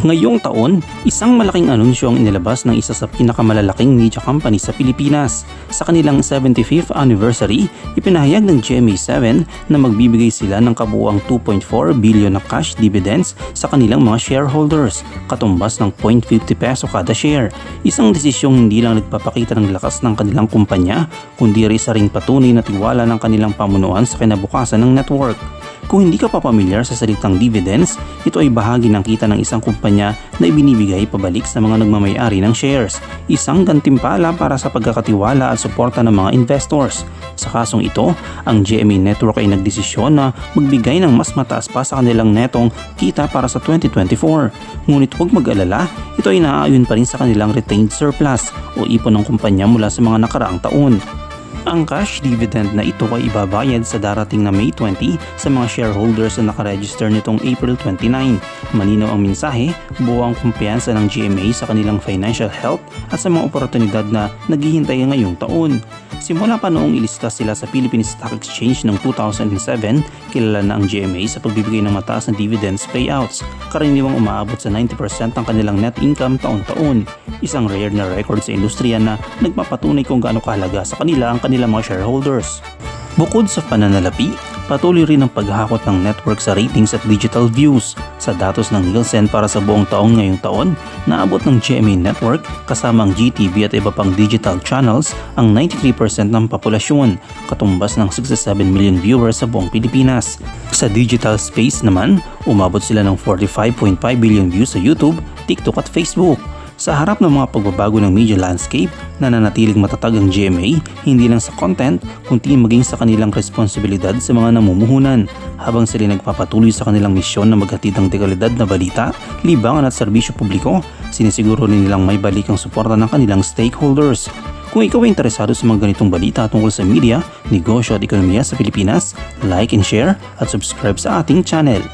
Ngayong taon, isang malaking anunsyo ang inilabas ng isa sa pinakamalalaking media company sa Pilipinas. Sa kanilang 75th anniversary, ipinahayag ng GMA7 na magbibigay sila ng kabuuang 2.4 billion na cash dividends sa kanilang mga shareholders, katumbas ng 0.50 peso kada share. Isang desisyong hindi lang nagpapakita ng lakas ng kanilang kumpanya, kundi isa ring patunay na tiwala ng kanilang pamunuan sa kinabukasan ng network. Kung hindi ka pa pamilyar sa salitang dividends, ito ay bahagi ng kita ng isang kumpanya na ibinibigay pabalik sa mga nagmamayari ng shares. Isang gantimpala para sa pagkakatiwala at suporta ng mga investors. Sa kasong ito, ang GMA Network ay nagdesisyon na magbigay ng mas mataas pa sa kanilang netong kita para sa 2024. Ngunit huwag mag-alala, ito ay naaayon pa rin sa kanilang retained surplus o ipon ng kumpanya mula sa mga nakaraang taon. Ang cash dividend na ito ay ibabayad sa darating na May 20 sa mga shareholders na nakaregister nitong April 29. Malinaw ang mensahe, buo ang kumpiyansa ng GMA sa kanilang financial health at sa mga oportunidad na naghihintay ngayong taon. Simula pa noong ilista sila sa Philippine Stock Exchange noong 2007, kilala na ang GMA sa pagbibigay ng mataas na dividends payouts. Karaniwang umaabot sa 90% ng kanilang net income taon-taon. Isang rare na record sa industriya na nagpapatunay kung gaano kahalaga sa kanila ang kanilang mga shareholders. Bukod sa pananalapi, patuloy rin ang paghakot ng network sa ratings at digital views. Sa datos ng Nielsen para sa buong taong ngayong taon, naabot ng GMA Network kasama ang GTV at iba pang digital channels ang 93% ng populasyon, katumbas ng 67 million viewers sa buong Pilipinas. Sa digital space naman, umabot sila ng 45.5 billion views sa YouTube, TikTok at Facebook. Sa harap ng mga pagbabago ng media landscape, nananatiling matatag ang GMA hindi lang sa content kundi maging sa kanilang responsibilidad sa mga namumuhunan habang sila nagpapatuloy sa kanilang misyon na maghatid ng dekalidad na balita, libangan at serbisyo publiko, sinisiguro rin nilang may balik ang suporta ng kanilang stakeholders. Kung ikaw ay interesado sa mga ganitong balita tungkol sa media, negosyo at ekonomiya sa Pilipinas, like and share at subscribe sa ating channel.